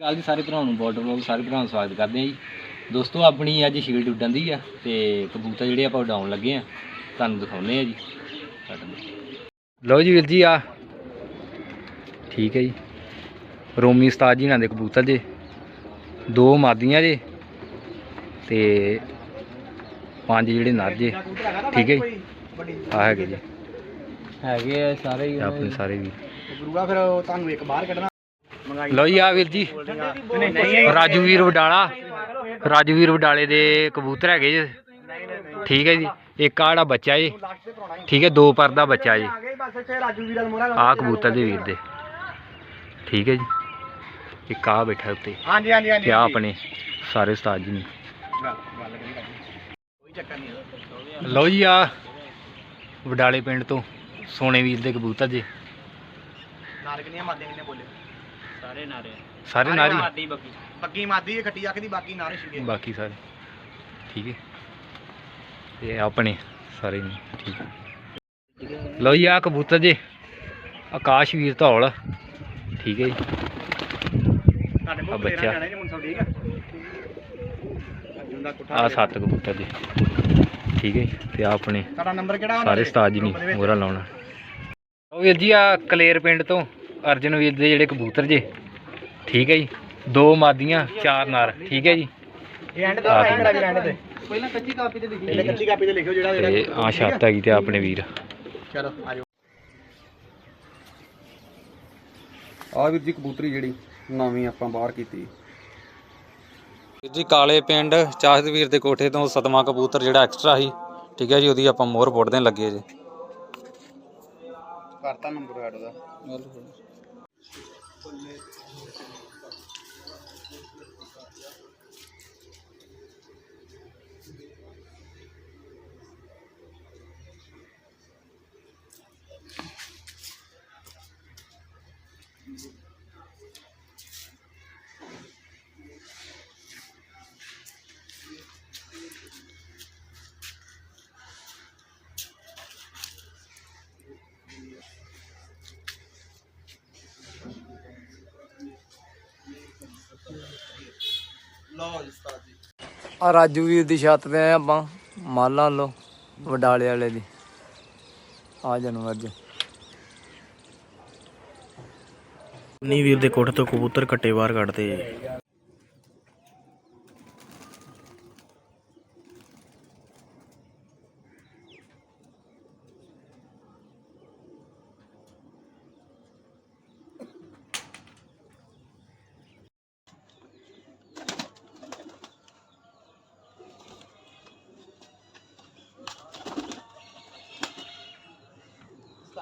ਗੱਲ ਜੀ ਸਾਰੇ ਭਰਾਵਾਂ ਨੂੰ ਬਾਰਡਰ ਵਲੌਗ ਸਾਰੇ ਭਰਾਵਾਂ ਨੂੰ ਸਵਾਗਤ ਕਰਦੇ ਹਾਂ ਜੀ। ਦੋਸਤੋ ਆਪਣੀ ਅੱਜ ਸ਼ੀਲਡ ਉੱਡਣ ਦੀ ਆ ਤੇ ਕਬੂਤਰ ਜਿਹੜੇ ਆਪਾਂ ਉਡਾਉਣ ਲੱਗੇ ਆ। ਤੁਹਾਨੂੰ ਦਿਖਾਉਨੇ ਆ ਜੀ। ਲਓ ਜੀ ਵੀਰ ਜੀ ਆ ਠੀਕ ਹੈ ਜੀ। ਰੋਮੀ ਉਸਤਾਦ ਜੀ ਨਾਲ ਦੇ ਕਬੂਤਰ ਜੇ। ਦੋ ਮਾਦੀਆਂ ਜੇ ਤੇ ਪੰਜ ਜਿਹੜੇ ਨਰ ਜੇ। ਠੀਕ ਹੈ ਜੀ। ਆ ਹੈਗੇ ਜੀ। ਹੈਗੇ ਆ ਸਾਰੇ ਹੀ। ਆਪਣੇ ਸਾਰੇ ਵੀ। ਗੁਰੂਆ ਫਿਰ ਤੁਹਾਨੂੰ ਇੱਕ ਬਾਹਰ ਕੱਢਣਾ ਲਓ ਜੀ ਆ ਵੀਰ ਜੀ। ਰਾਜੂਵੀਰ ਵਡਾਲਾ। ਰਾਜੂਵੀਰ ਵਡਾਲੇ ਦੇ ਕਬੂਤਰ ਹੈਗੇ ਜੀ। ਠੀਕ ਹੈ ਜੀ ਇੱਕ ਆੜਾ ਬੱਚਾ ਜੀ ਠੀਕ ਹੈ ਦੋ ਪਰ ਦਾ ਬੱਚਾ ਜੀ ਆ ਰਾਜੂ ਵੀਰ ਕਬੂਤਰ ਦੇ ਵੀਰ ਦੇ। ਠੀਕ ਹੈ ਜੀ। ਇੱਕ ਆ ਬੈਠਾ ਉੱਤੇ। ਹਾਂਜੀ ਹਾਂਜੀ ਹਾਂਜੀ ਆ ਆਪਣੇ ਸਾਰੇ ਉਸਤਾਦ ਜੀ ਨੇ। ਲਓ ਜੀ ਆ ਵਡਾਲੇ ਪਿੰਡ ਤੋਂ ਸੋਨੇ ਵੀਰ ਦੇ ਕਬੂਤਰ ਜੀ। ਨਾਰ ਕਿੰਨੀਆਂ ਮਾਦੇ ਕਿੰਨੇ ਬੋਲੇ। ਸਾਰੇ ਨਾਰੇ ਸਾਰੇ ਨਾਰੀ? ਮਾਦੀ ਬੱਗੀ। ਬੱਗੀ ਮਾਦੀ ਹੈ ਖੱਟੀ ਅੱਖ ਦੀ ਬਾਕੀ ਨਾਰੇ ਛਿਗੇ ਬਾਕੀ ਸਾਰੇ। ਠੀਕ ਹੈ। ਤੇ ਆਪਣੇ ਸਾਰੇ ਨੇ ਠੀਕ ਹੈ। ਲਓ ਜੀ ਆ ਕਬੂਤਰ ਜੀ। ਆਕਾਸ਼ਵੀਰ ਧੌਲ। ਠੀਕ ਹੈ ਜੀ। ਤੁਹਾਡੇ ਆ ਬੱਚਾ। ਠੀਕ ਆ ਅਰਜੁਨ ਦਾ ਕੁੱਠਾ ਆ ਸੱਤ ਕਬੂਤਰ ਜੀ। ਠੀਕ ਹੈ ਜੀ। ਤੇ ਆ ਆਪਣੇ ਤੁਹਾਡਾ ਨੰਬਰ ਕਿਹੜਾ ਸਾਰੇ ਉਸਤਾਦ ਜੀ ਨੇ ਮੋਹਰਾ ਲਾਉਣਾ। ਉਹ ਵੀਰ ਜੀ ਆ ਕਲੇਰ ਪਿੰਡ ਤੋਂ ਅਰਜਨ ਵੀਰ ਦੇ ਜਿਹੜੇ ਕਬੂਤਰ ਜੇ ਠੀਕ ਹੈ ਜੀ? ਦੋ ਮਾਦੀਆਂ ਚਾਰ ਨਾਰ ਠੀਕ ਹੈ ਜੀ? ਇਹ ਐਂਡ ਤੇ ਆ ਐਂਡ ਦਾ ਐਂਡ ਤੇ ਪਹਿਲਾਂ ਕੱਚੀ ਕਾਪੀ ਤੇ ਲਿਖੀ ਪਹਿਲਾਂ ਕੱਚੀ ਕਾਪੀ ਤੇ ਲਿਖਿਓ ਜਿਹੜਾ ਤੇ ਆ ਛੱਤ ਹੈਗੀ ਤੇ ਆਪਣੇ ਵੀਰ। ਚਲੋ ਆ ਜਾਓ ਆ ਵੀਰ ਜੀ ਕਬੂਤਰੀ ਜਿਹੜੀ ਨਵੀਂ ਆਪਾਂ ਬਾਹਰ ਕੀਤੀ। ਵੀਰ ਜੀ ਕਾਲੇ ਪਿੰਡ ਚਾਹਤ ਵੀਰ ਦੇ ਕੋਠੇ ਤੋਂ ਸਤਮਾ ਕਬੂਤਰ ਜਿਹੜਾ ਐਕਸਟਰਾ ਸੀ ਠੀਕ ਹੈ ਜੀ ਉਹਦੀ ਆਪਾਂ ਮੋਹਰ ਪੁੱਟ ਦੇਣ ਲੱਗੇ ਜੀ। ਕਰਤਾ ਨੰਬਰ ਐਡ ਆ ਰਾਜੂ ਵੀਰ ਦੀ ਛੱਤ ਤੇ ਆਏ ਆਪਾਂ ਮਾਲਾਂ ਲੋ ਵਡਾਲੇ ਵਾਲੇ ਦੀ। ਆ ਜਾਨਵਰ ਜੀ ਨੀ ਵੀਰ ਦੇ ਕੋਠੇ ਤੋਂ ਕਬੂਤਰ ਕੱਟੇ ਬਾਹਰ ਕੱਢਦੇ।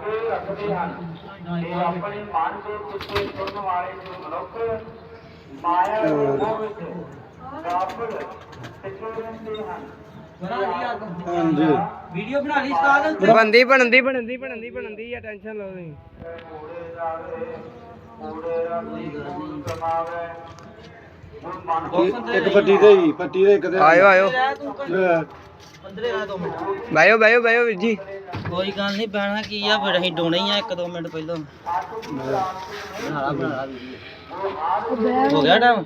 ਇਹ ਰੱਖਦੇ ਹਨ ਇਹ ਆਪਣੇ ਮਨ ਦੇ ਪਿੱਛੇ ਤੁਰਨ ਵਾਲੇ ਜੋ ਮਨੁੱਖ ਮਾਇਆ ਦੇ ਮੋਹ ਵਿੱਚ ਕਾਬਲ ਟਿਕੇ ਰਹਿੰਦੇ ਹਨ ਬੰਦੀ ਬਣਦੀ ਬਣਦੀ ਬਣਦੀ ਬਣਦੀ ਆ ਟੈਨਸ਼ਨ ਲਓ ਤੁਸੀਂ ਇੱਕ ਪੱਟੀ ਤੇ ਹੀ ਪੱਟੀ ਦੇ ਇੱਕ ਤੇ ਆਇਓ ਆਇਓ। ਲੈ, ਬਾਇਓ ਬਾਇਓ ਬਾਇਓ ਵੀਰ ਜੀ। ਕੋਈ ਗੱਲ ਨਹੀਂ ਬਹਿਣਾ ਕੀ ਆ ਫਿਰ ਅਸੀਂ ਡੋਣੇ ਹੀ ਆ ਇੱਕ ਦੋ ਮਿੰਟ ਪਹਿਲਾਂ। ਹੋ ਗਿਆ ਟਾਈਮ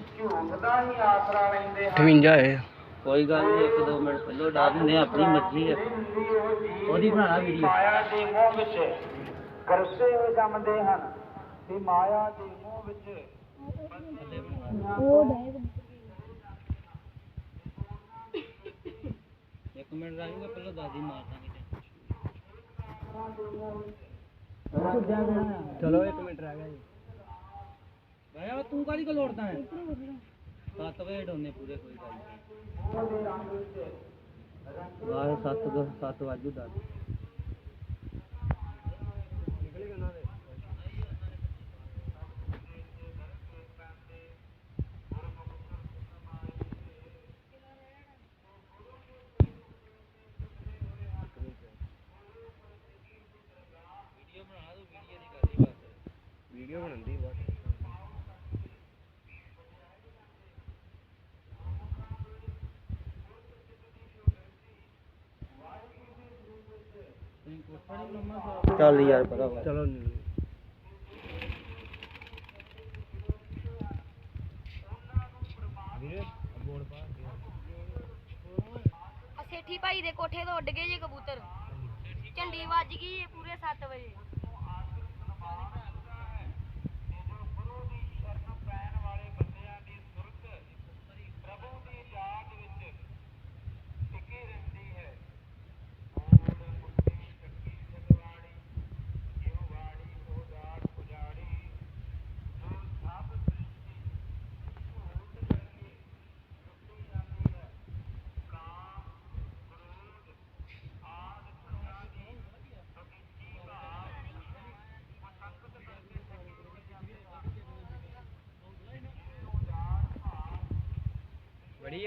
58 ਹੈ। ਕੋਈ ਗੱਲ ਨਹੀਂ ਇੱਕ ਦੋ ਮਿੰਟ ਪਹਿਲਾਂ ਡਾ ਦਿੰਦੇ ਆ, ਆਪਣੀ ਮਰਜ਼ੀ ਆ। ਉਹਦੀ ਬਣਾਣਾ ਵੀਡੀਓ ਮਾਇਆ ਦੇ ਮੋਹ ਵਿੱਚ ਕਰਸੇ ਹੋਏ ਜੰਮਦੇ ਹਨ ਤੇ ਮਾਇਆ ਦੇ ਮੋਹ ਵਿੱਚ ਇੱਕ ਮਿੰਟ ਰਾਜੂਗਾ ਪਹਿਲਾਂ ਦਾਦੀ ਮਾਰ ਦਾਂਗੇ ਚਲੋ ਇੱਕ ਮਿੰਟ ਰਹਿ ਗਿਆ ਜੀ ਭਾਇਆ ਤੂੰ ਕਾਹਦੀ ਕੋ ਲੋੜਦਾ ਹੈ 7 ਵਜੇ ਡੋਨੇ ਪੂਰੇ ਕੋਈ ਗੱਲ ਨਹੀਂ ਵਾਹ 7 7 ਵਜੂ ਦੱਸ ਚੱਲ ਯਾਰ ਪਤਾ ਚਲੋ ਸੇਠੀ ਭਾਈ ਦੇ ਕੋਠੇ ਤੋਂ ਉੱਡ ਗਏ ਜੇ ਕਬੂਤਰ। ਝੰਡੀ ਵੱਜ ਗਈ ਪੂਰੇ 7 ਵਜੇ।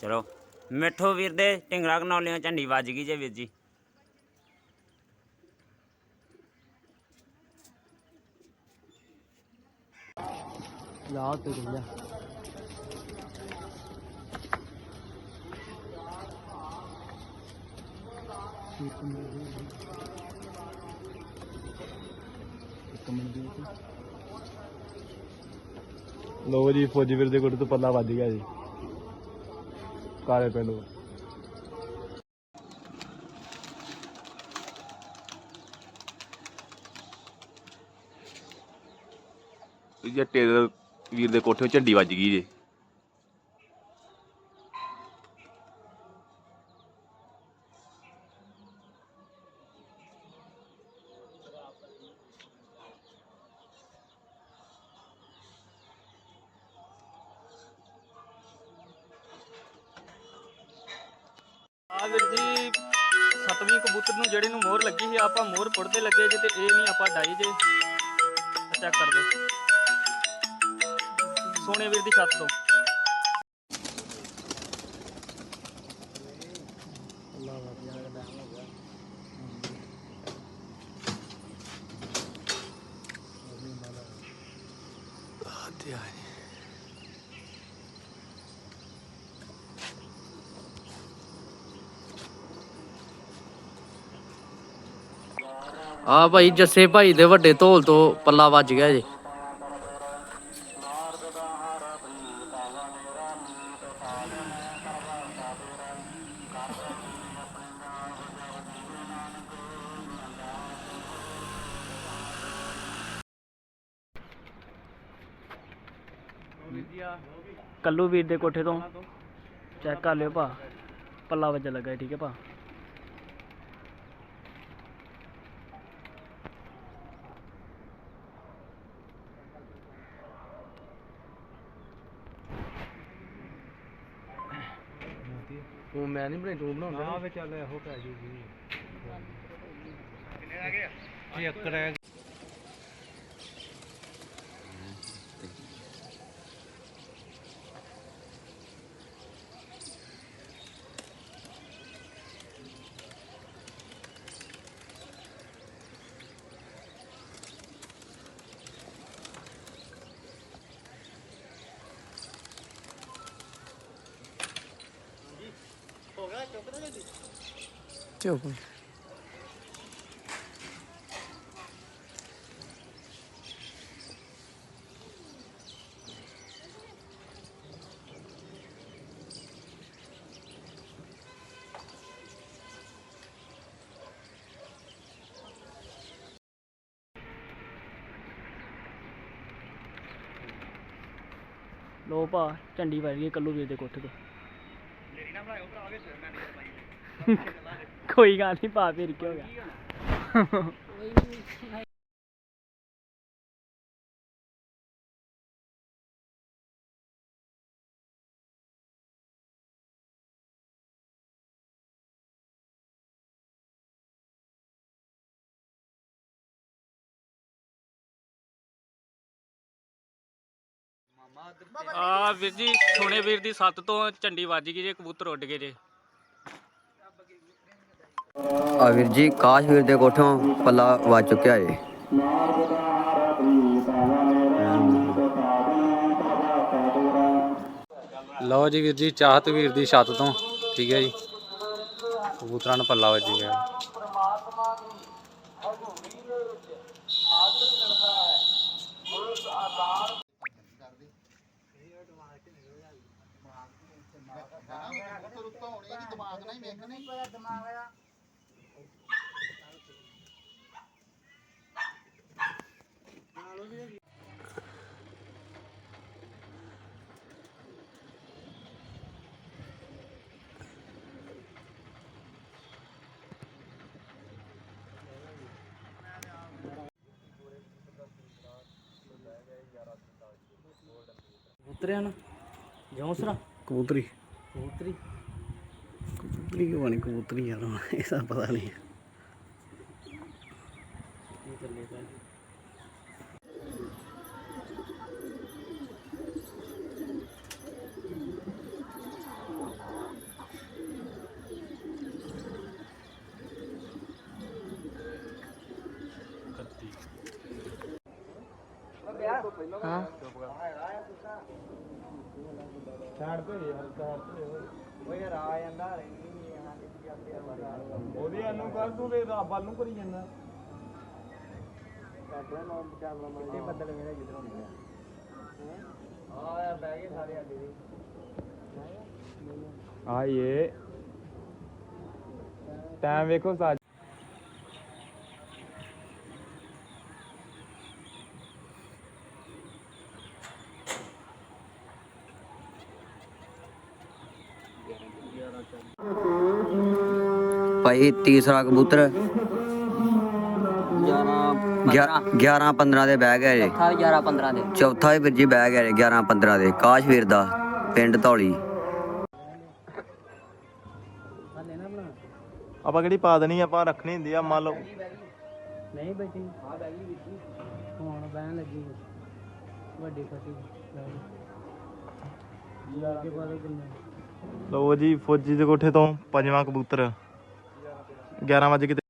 ਚਲੋ। ਮਿੱਠੂ ਵੀਰ ਦੇ ਢਿੰਗਰਾ ਕਨੌਲੀਆਂ ਝੰਡੀ ਵੱਜ ਗਈ ਜੇ ਵੀਰ ਜੀ। ਲਾ ਤੇ ਜਾ। ਲੋ ਜੀ ਫੌਜੀ ਵੀਰ ਦੇ ਕੋਲ ਤੋਂ ਪੱਲਾ ਵੱਜ ਗਿਆ ਜੀ। ਕਾਲੇ ਪਿੰਡ ਤੋਂ। ਜੱਟੇ ਦੇ ਵੀਰ ਦੇ ਕੋਠੇ ਝੰਡੀ ਵੱਜ ਗਈ ਜੇ। ਵੀਰ ਜੀ, ਸਤਵੀਂ ਕਬੂਤਰ ਨੂੰ ਜਿਹੜੇ ਨੂੰ ਮੋਹਰ ਲੱਗੀ ਸੀ, ਆਪਾਂ ਮੋਹਰ ਪੁੱਟਦੇ ਲੱਗੇ ਜੇ ਤੇ ਇਹ ਨਹੀਂ ਆਪਾਂ ਡਾਈ ਜੇ। ਚੈੱਕ ਕਰ ਲਓ ਸੋਨੇ ਵੀਰ ਦੀ ਛੱਤ ਤੋਂ। ਆ ਭਾਈ ਜੱਸੇ ਭਾਈ ਦੇ ਵੱਡੇ ਧੌਲ ਤੋਂ ਪੱਲਾ ਵੱਜ ਗਿਆ ਜੀ। ਕੱਲੂ ਵੀਰ ਦੇ ਕੋਠੇ ਤੋਂ ਚੈੱਕ ਕਰ ਲਿਓ ਭਾ। ਪੱਲਾ ਵੱਜ ਲੱਗਾ ਠੀਕ ਹੈ ਭਾ? ਤੂੰ ਮੈਂ ਨਹੀਂ ਬਣਾਈ ਤੂੰ ਬਣਾਉਂਦਾ ਨਾ ਵਿੱਚ ਚੱਲ ਇਹੋ ਪੈ ਜੂਗੀ। ਕਿੰਨੇ ਆ ਗਏ 76 Yok. ਲੋ ਭਾ ਝੰਡੀ ਵੱਜ ਗਈ ਕੱਲੂ ਵੀਰ ਦੇ ਕੋਠੇ ਤੇ ਮੇਰੀ ਨਾ ਬਣਾਇਓ ਭਰਾ ਵੇ ਸਿਰ ਮੈਂ ਕੋਈ ਗੱਲ ਨਹੀਂ ਪਾ ਫਿਰ ਕੀ ਹੋ ਗਿਆ। ਆ ਵੀਰ ਜੀ, ਸੋਨੇ ਵੀਰ ਦੀ ਸੱਤ ਤੋਂ ਝੰਡੀ ਵੱਜ ਗਈ ਜੇ, ਕਬੂਤਰ ਉੱਡ ਗਏ ਜੇ। ਆ ਵੀਰ ਜੀ ਕਾਸ਼ ਵੀਰ ਦੇ ਕੋਠੋਂ ਪੱਲਾ ਵੱਜ ਚੁੱਕਿਆ ਏ। ਲਓ ਜੀ ਵੀਰ ਜੀ ਚਾਹਤ ਵੀਰ ਦੀ ਛੱਤ ਤੋਂ ਠੀਕ ਹੈ ਜੀ। ਕਬੂਤਰਾਂ ਨੂੰ ਪੱਲਾ ਵੱਜ ਗਿਆ। ਕਬੂਤਰਿਆਂ ਨੂੰ। ਜੌਂਸਰਾ ਕਬੂਤਰੀ। ਕਬੂਤਰੀ। ਕਬੂਤਰੀ ਕਿਉਂ ਬਣੀ ਕਬੂਤਰੀ ਯਾਰ ਇਹਦਾ ਪਤਾ ਨਹੀਂ ਕੀ ਚੱਲੇ ਪਏ ਉਹਦੀ ਇਹਨੂੰ ਕਰ ਤੂੰ ਵੇ ਰੱਬ ਨੂੰ ਕਰੀ ਜਾਂਦਾ ਆਏ ਟਾਈਮ ਵੇਖੋ ਸਾਜ ਭਾਈ ਤੀਸਰਾ ਕਬੂਤਰ। 11 15 ਦੇ ਬਹਿ ਗਏ ਜੇ। 11 15 ਦੇ। ਚੌਥਾ ਵੀ ਵੀਰ ਜੀ ਬਹਿ ਗਿਆ ਜੇ 11 15 ਦੇ। ਕਾਸ਼ ਵੀਰ ਦਾ ਪਿੰਡ ਧੌਲੀ। ਆਪਾਂ ਕਿਹੜੀ ਪਾ ਦੇਣੀ ਆਪਾਂ ਰੱਖਣੀ ਹੁੰਦੀ ਆ ਮੰਨ ਲਓ। ਨਹੀਂ ਬੈਠੀ ਆ ਬੈਗੀ ਵਿੱਚ ਹੁਣ ਬਹਿਣ ਲੱਗੀ ਵੱਡੀ ਫਟੀ ਲਓ ਜੀ ਫੌਜੀ ਦੇ ਕੋਠੇ ਤੋਂ ਪੰਜਵਾਂ ਕਬੂਤਰ। 11 ਵਜੇ ਕਿਤੇ